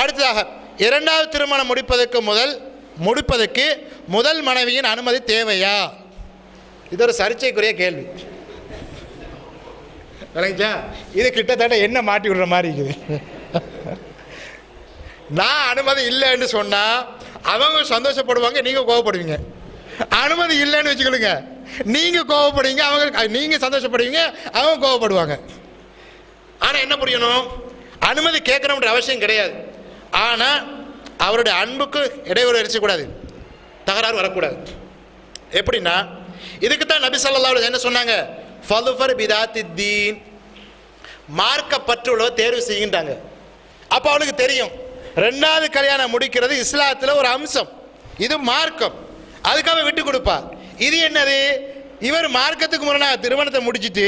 அடுத்ததாக இரண்டாவது திருமணம் முடிப்பதற்கு முதல் முடிப்பதற்கு முதல் மனைவியின் அனுமதி தேவையா? இது ஒரு சர்ச்சைக்குரிய கேள்வி. விளங்கிச்சா? இது கிட்டத்தட்ட என்ன மாட்டி விடுற மாதிரி இருக்குது. நான் அனுமதி இல்லைன்னு சொன்னால் அவங்க சந்தோஷப்படுவாங்க நீங்கள் கோவப்படுவீங்க. அனுமதி இல்லைன்னு வச்சுக்கிடுங்க நீங்கள் கோவப்படுவீங்க அவங்க நீங்கள் சந்தோஷப்படுவீங்க அவங்க கோவப்படுவாங்க. ஆனால் என்ன புரியணும்? அனுமதி கேட்கணுன்ற அவசியம் கிடையாது. ஆனால் அவருடைய அன்புக்கு இடையூறு இருக்கக்கூடாது தகராறு வரக்கூடாது. எப்படின்னா இதுக்கு தான் நபி ஸல்லல்லாஹு என்ன சொன்னாங்க ஃபலுஃபர் பிதாத்தி தீன். மார்க்க பற்றுள்ள தேர்வு செய்கின்றாங்க. அப்போ அவளுக்கு தெரியும் ரெண்டாவது கல்யாணம் முடிக்கிறது இஸ்லாத்தில் ஒரு அம்சம். இது மார்க்கம். அதுக்காக விட்டு கொடுப்பா. இது என்னது? இவர் மார்க்கத்துக்கு முரணாக திருமணத்தை முடிச்சுட்டு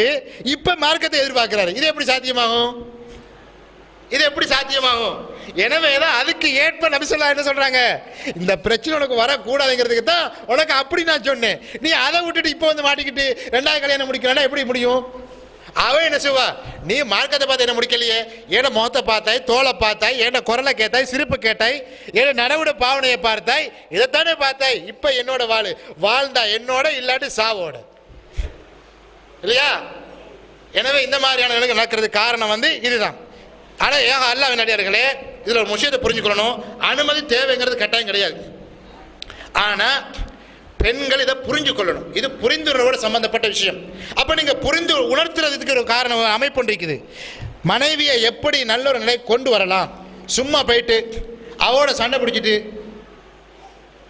இப்போ மார்க்கத்தை எதிர்பார்க்கிறாரு. இது எப்படி சாத்தியமாகும்? இது எப்படி சாத்தியமாகும்? எனவே தான் அதுக்கு ஏற்ப நபிசல்லா என்ன சொல்றாங்க? இந்த பிரச்சனை உனக்கு வரக்கூடாதுங்கிறதுக்கு தான் உனக்கு அப்படி நான் சொன்னேன். நீ அதை விட்டுட்டு இப்போ வந்து மாட்டிக்கிட்டு ரெண்டாவது கல்யாணம் முடிக்கிறானா எப்படி முடியும்? அவன் என்ன செய்வா? நீ மார்க்கத்தை பார்த்து என்ன முடிக்கலையே? ஏன முகத்தை பார்த்தாய் தோலை பார்த்தாய் ஏன குரலை கேட்டாய் சிரிப்பு கேட்டாய் ஏன நடவுட பாவனையை பார்த்தாய் இதைத்தானே பார்த்தாய். இப்போ என்னோட வாழ் வாழ்ந்தா என்னோட இல்லாட்டி சாவோட. இல்லையா? எனவே இந்த மாதிரியான நடக்கிறது காரணம் வந்து இதுதான். ஆனால் ஏன் அல்லாஹ் அடியார்களே இதில் ஒரு விஷயத்தை புரிஞ்சுக்கணும் அனுமதி தேவைங்கிறது கட்டாயம் கிடையாது. ஆனால் பெண்கள் இதை புரிஞ்சு கொள்ளணும் இது புரிந்துணர்வோட சம்பந்தப்பட்ட விஷயம். அப்போ நீங்கள் புரிந்து உணர்த்துறதுக்கு ஒரு காரணம் அமைப்பு இருக்குது. மனைவியை எப்படி நல்ல ஒரு நிலை கொண்டு வரலாம்? சும்மா போயிட்டு அவரோட சண்டை பிடிச்சிட்டு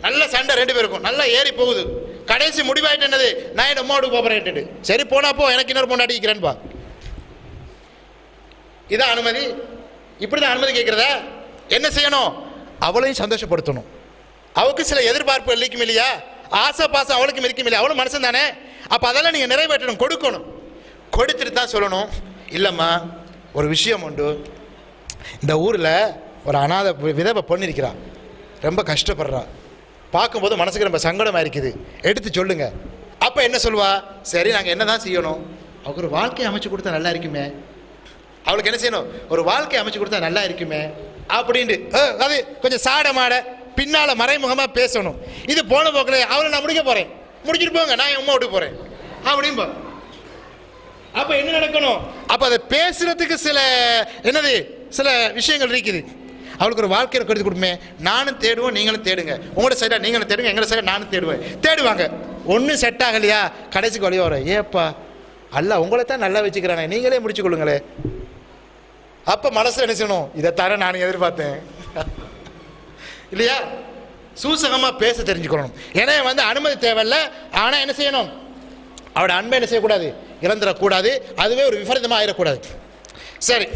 நல்ல சண்டை ரெண்டு பேருக்கும் நல்லா ஏறி போகுது. கடைசி முடிவாயிட்டு என்னது? நான் என் அம்மாவோட போகிறேன்ட்டு சரி போனா போ எனக்கு இன்னொரு பொண்ணு அடிக்கிறேன்பா இதான் அனுமதி. இப்படி தான் அனுமதி கேட்குறதா? என்ன செய்யணும்? அவளையும் சந்தோஷப்படுத்தணும். அவளுக்கு சில எதிர்பார்ப்பு இருக்கும் இல்லையா? ஆசை பாசம் அவளுக்கும் இருக்கும் இல்லையா? அவளும் மனசன் தானே அப்போ அதெல்லாம் நீங்கள் நிறைவேற்றணும் கொடுக்கணும். கொடுத்துட்டு தான் சொல்லணும். இல்லைம்மா ஒரு விஷயம் உண்டு. இந்த ஊரில் ஒரு அனாதை விதவை பொண்ணு இருக்கிறா. ரொம்ப கஷ்டப்படுறா. பார்க்கும்போது மனசுக்கு ரொம்ப சங்கடமாக இருக்குது. எடுத்து சொல்லுங்கள் அப்போ என்ன சொல்லுவா? சரி நாங்கள் என்ன தான் செய்யணும்? அவருக்கு ஒரு வாழ்க்கையை அமைச்சு கொடுத்தா நல்லா இருக்குமே. அவளுக்கு என்ன செய்யணும்? ஒரு வாழ்க்கை அமைச்சு கொடுத்தா நல்லா இருக்குமே அப்படின்ட்டு அது கொஞ்சம் சாட மாட பின்னால் மறைமுகமாக பேசணும். இது போன போக்கில் அவளை நான் முடிக்க போகிறேன் முடிச்சுட்டு போங்க நான் என் அம்மா விட்டு போகிறேன் அப்படின்பா அப்போ என்ன நடக்கணும்? அப்போ அதை பேசுறதுக்கு சில என்னது சில விஷயங்கள் இருக்குது. அவளுக்கு ஒரு வாழ்க்கையை கருத்து கொடுமே நானும் தேடுவோம் நீங்களும் தேடுங்க. உங்களோட சைடாக நீங்களும் தேடுங்க எங்களோட சைடாக நானும் தேடுவேன். தேடுவாங்க. ஒன்றும் செட் ஆகலையா? கடைசிக்கு வழியாக வரும். ஏப்பா அல்ல உங்களை தான் நல்லா வச்சுக்கிறாங்க நீங்களே முடிச்சு கொள்ளுங்களே அப்ப மனசு என்ன செய்யணும்? இதைத்தானே நான் எதிர்பார்த்தேன். இல்லையா? சூசகமா பேச தெரிஞ்சுக்கணும் ஏன்னா வந்து அனுமதி தேவையில்ல. ஆனா என்ன செய்யணும்? அவட அன்பை என்ன செய்யக்கூடாது? இழந்துடக்கூடாது. அதுவே ஒரு விபரீதமாக ஆயிடக்கூடாது. சரி.